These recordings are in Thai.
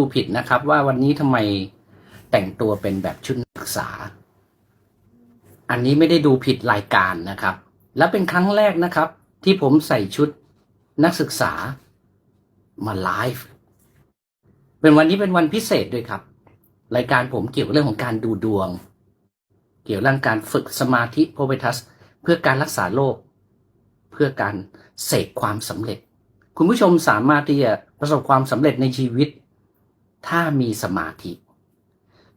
ดูผิดนะครับว่าวันนี้ทำไมแต่งตัวเป็นแบบชุดนักศึกษา อันนี้ไม่ได้ดูผิดรายการนะครับ และเป็นครั้งแรกนะครับ ที่ผมใส่ชุดนักศึกษามาไลฟ์เป็นวันนี้เป็นวันพิเศษด้วยครับ รายการผมเกี่ยวกับเรื่องของการดูดวง เกี่ยวกับเรื่องการฝึกสมาธิโพเวทัส เพื่อการรักษาโรคเพื่อการเสกความสำเร็จ คุณผู้ชมสามารถที่จะประสบความสำเร็จในชีวิต ถ้ามีสมาธิ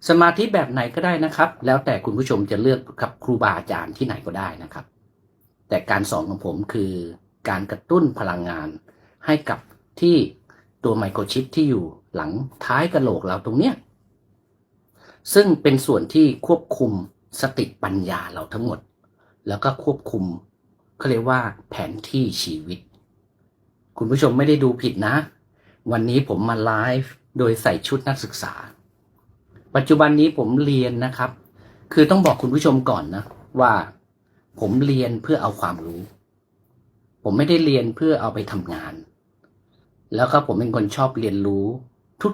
สมาธิแบบไหนก็ได้นะครับ แล้วแต่คุณผู้ชมจะเลือกกับครูบาอาจารย์ที่ไหนก็ได้นะครับ แต่การสอนของผมคือการกระตุ้นพลังงานให้กับที่ตัวไมโครชิปที่อยู่หลังท้ายกระโหลกเราตรงเนี้ยซึ่งเป็นส่วนที่ควบคุมสติปัญญาเราทั้งหมด แล้วก็ควบคุมเขาเรียกว่าแผนที่ชีวิต คุณผู้ชมไม่ได้ดูผิดนะ วันนี้ผมมาไลฟ์ โดยใส่ชุดนักศึกษา ปัจจุบันนี้ผมเรียนนะครับ คือต้องบอกคุณผู้ชมก่อนนะ ว่าผมเรียนเพื่อเอาความรู้ ผมไม่ได้เรียนเพื่อเอาไปทำงาน แล้วก็ผมเป็นคนชอบเรียนรู้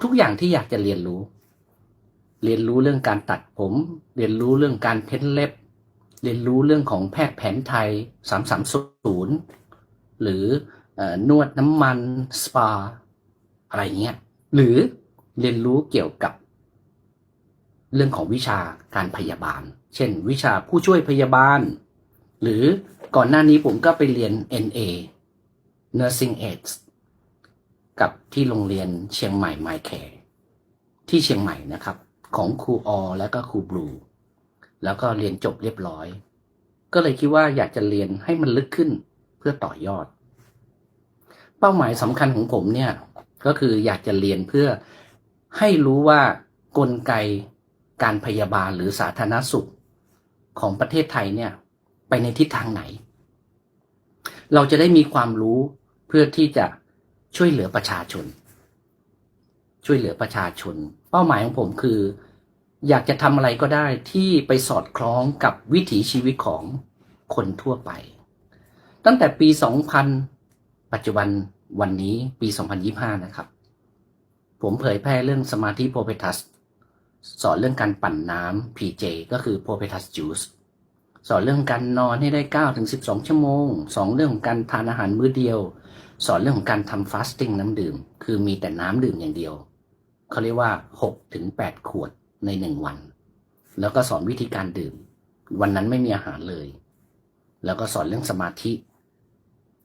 ทุกๆอย่างที่อยากจะเรียนรู้ เรียนรู้เรื่องการตัดผม เรียนรู้เรื่องการเพ้นเล็บ เรียนรู้เรื่องของแพทย์แผนไทย330หรือเอ่อนวดน้ำมันสปา อะไรเงี้ย หรือเรียนรู้เกี่ยวกับ เรื่องของวิชาการพยาบาล เช่น วิชาผู้ช่วยพยาบาล หรือก่อนหน้านี้ผมก็ไปเรียน NA Nursing Aids กับที่โรงเรียนเชียงใหม่ My Care ที่เชียงใหม่นะครับ ของครูออและก็ครูบลูแล้วก็เรียนจบเรียบร้อย ก็เลยคิดว่าอยากจะเรียนให้มันลึกขึ้นเพื่อต่อยอด เป้าหมายสำคัญของผมเนี่ย ก็คืออยากจะเรียนเพื่อให้รู้ว่ากลไกการพยาบาลหรือสาธารณสุขของประเทศไทยเนี่ยไปในทิศทางไหน เราจะได้มีความรู้เพื่อที่จะช่วยเหลือประชาชน ช่วยเหลือประชาชน เป้าหมายของผมคือ อยากจะทำอะไรก็ได้ที่ไปสอดคล้องกับวิถีชีวิตของคนทั่วไป ตั้งแต่ปี 2000 ปัจจุบัน วันนี้ปี 2025 นะครับ ผมเผยแพร่เรื่องสมาธิโพเ e ทัสสอนเรื่องการปั่นน้ำ PJ ก็คือ p o p e t u s Juice สอนเรื่องการนอนให้ได้ 9-12 ชั่วโมง สองเรื่องของการทานอาหารมื้อเดียว สอนเรื่องของการทำฟาสติ้งน้ำดื่ม คือมีแต่น้ำดื่มอย่างเดียว เขาเรียกว่า 6-8 ขวดใน 1 วัน แล้วก็สอนวิธีการดื่ม วันนั้นไม่มีอาหารเลย แล้วก็สอนเรื่องสมาธิ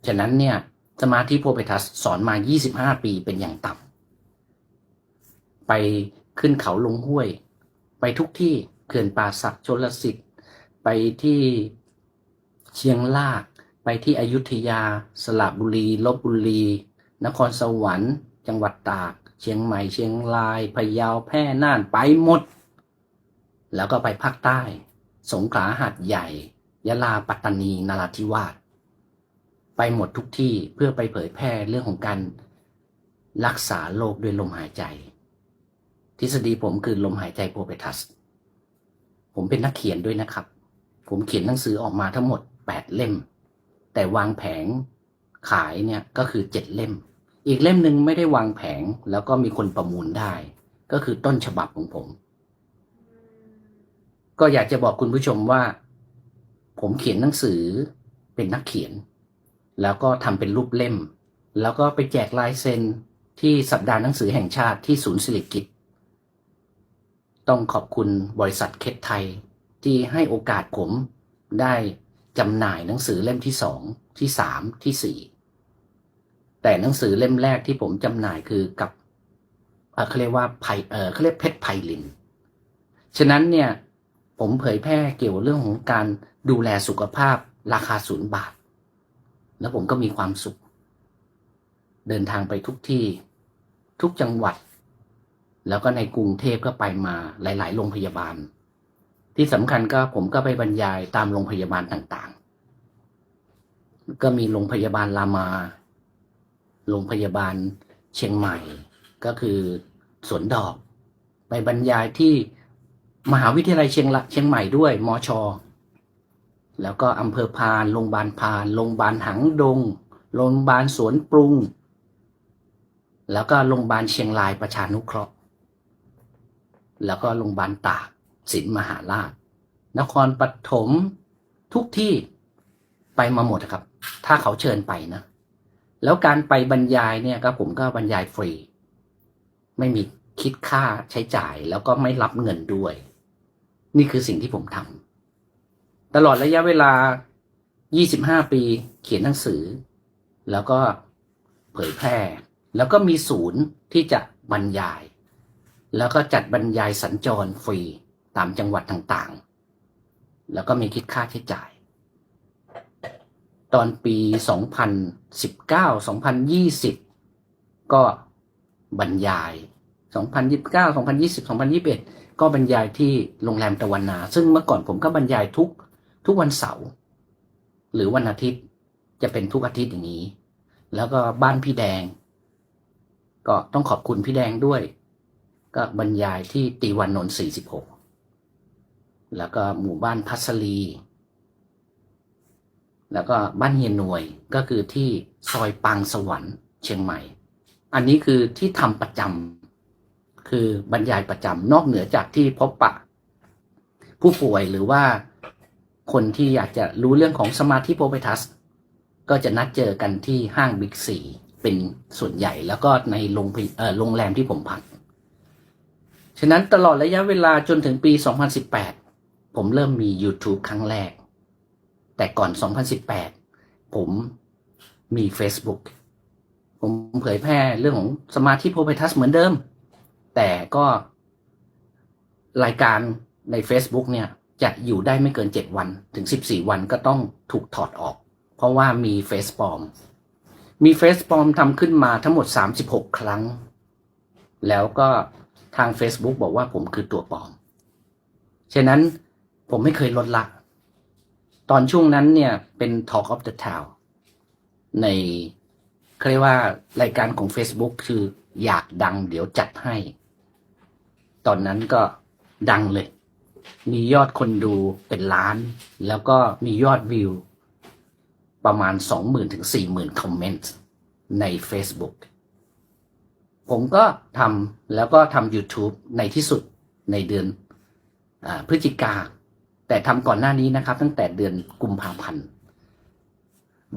ฉะนั้นเนี่ย สมาธิโพเ e ทัสสอนมา 25 ปีเป็นอย่างต่ำไปขึ้นเขาลงห้วย ไปทุกที่เขื่อนป่าสักชนลสิทธิ์ ไปที่เชียงลาก ไปที่อยุธยา สระบุรีลบบุรี นครสวรรค์ จังหวัดตาก เชียงใหม่ เชียงราย พะเยา แพร่ น่าน ไปหมด แล้วก็ไปภาคใต้ สงขลาหาดใหญ่ ยะลา ปัตตานี นราธิวาส ไปหมดทุกที่เพื่อไปเผยแพร่เรื่องของการรักษาโรคด้วยลมหายใจ ทฤษฎีผมคือลมหายใจโพเปทัส ผมเป็นนักเขียนด้วยนะครับ ผมเขียนหนังสือออกมาทั้งหมด 8 เล่ม แต่วางแผงขายเนี่ยก็คือ 7 เล่ม อีกเล่มหนึ่งไม่ได้วางแผงแล้วก็มีคนประมูลได้ ก็คือต้นฉบับของผม ก็อยากจะบอกคุณผู้ชมว่า ผมเขียนหนังสือเป็นนักเขียน แล้วก็ทำเป็นรูปเล่ม แล้วก็ไปแจกลายเซ็นที่สัปดาห์หนังสือแห่งชาติที่ศูนย์สิริกิตต้องขอบคุณบริษัทเคทไทย ที่ให้โอกาสผมได้จำหน่ายหนังสือเล่มที่สองที่สามที่สี่แต่หนังสือเล่มแรกที่ผมจำหน่ายคือกับเขาเรียกว่าไพเออเขาเรียกเพชรไพลิน ฉะนั้นเนี่ยผมเผยแพร่เกี่ยวกับเรื่องของการดูแลสุขภาพราคาศูนย์บาท แล้วผมก็มีความสุข เดินทางไปทุกที่ทุกจังหวัด แล้วก็ในกรุงเทพก็ไปมาหลาย ๆ โรงพยาบาล ที่สำคัญก็ผมก็ไปบรรยายตามโรงพยาบาลต่างๆ ก็มีโรงพยาบาลรามา โรงพยาบาลเชียงใหม่ ก็คือสวนดอก ไปบรรยายที่มหาวิทยาลัยเชียงเชียงใหม่ด้วยมอชอ แล้วก็อำเภอพานโรงพยาบาลพานโรงพยาบาลหังดงโรงพยาบาลสวนปรุง แล้วก็โรงพยาบาลเชียงรายประชานุเคราะห์ แล้วก็โรงพยาบาลตากศิลมหาราช นครปฐมทุกที่ไปมาหมดครับ ถ้าเขาเชิญไปนะ แล้วการไปบรรยายเนี่ยก็ผมก็บรรยายฟรี ไม่มีคิดค่าใช้จ่ายแล้วก็ไม่รับเงินด้วย นี่คือสิ่งที่ผมทำ ตลอดระยะเวลา 25 ปี เขียนหนังสือ แล้วก็เผยแพร่ แล้วก็มีศูนย์ที่จะบรรยาย แล้วก็จัดบรรยายสัญจรฟรีตามจังหวัดต่างๆ แล้วก็มีคิดค่าใช้จ่าย ตอนปี 2019 2020 ก็บรรยาย 2029 2020 2021 ก็บรรยายที่โรงแรมตะวันนา ซึ่งเมื่อก่อนผมก็บรรยายทุก ทุกวันเสาร์หรือวันอาทิตย์จะเป็นทุกอาทิตย์อย่างนี้ แล้วก็บ้านพี่แดง ก็ต้องขอบคุณพี่แดงด้วย ก็บรรยายที่ตีวันนนท์46แล้วก็หมู่บ้านพัสลี แล้วก็บ้านเฮียหน่วยก็คือที่ซอยปางสวรรค์เชียงใหม่ อันนี้คือที่ทำประจำคือบรรยายประจำนอกเหนือจากที่พบปะ ผู้ป่วยหรือว่า คนที่อยากจะรู้เรื่องของสมาธิโพเปทัส ก็จะนัดเจอกันที่ห้างบิ๊กซีเป็นส่วนใหญ่แล้วก็ในโรงโรงแรมที่ผมพัก ฉะนั้นตลอดระยะเวลาจนถึงปี 2018 ผมเริ่มมี YouTube ครั้งแรก แต่ก่อน 2018 ผมมี Facebook ผมเผยแพร่เรื่องของสมาธิโพเปทัสเหมือนเดิม แต่ก็รายการใน Facebook เนี่ย จะอยู่ได้ไม่เกิน 7 วันถึง 14 วันก็ต้องถูกถอดออก เพราะว่ามีเฟซปลอม มีเฟซปลอมทำขึ้นมาทั้งหมด 36 ครั้ง แล้วก็ทาง Facebook บอกว่าผมคือตัวปลอม ฉะนั้นผมไม่เคยลดละ ตอนช่วงนั้นเนี่ยเป็น Talk of the Town ในเขาเรียกว่ารายการของ Facebook คืออยากดังเดี๋ยวจัดให้ ตอนนั้นก็ดังเลย มียอดคนดูเป็นล้าน แล้วก็มียอดวิว ประมาณ 20,000 ถึง 40,000 คอมเมนต์ใน Facebook ผมก็ทำแล้วก็ทำ YouTube ในที่สุดในเดือนอพฤศจิกา แต่ทำก่อนหน้านี้นะครับ ตั้งแต่เดือนกุมภาพันธ์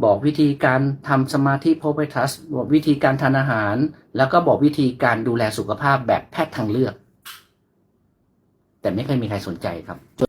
บอกวิธีการทำสมาธิโพเปทัสบอกวิธีการทานอาหาร แล้วก็บอกวิธีการดูแลสุขภาพแบบแพทย์ทางเลือก แต่ไม่เคยมีใครสนใจครับ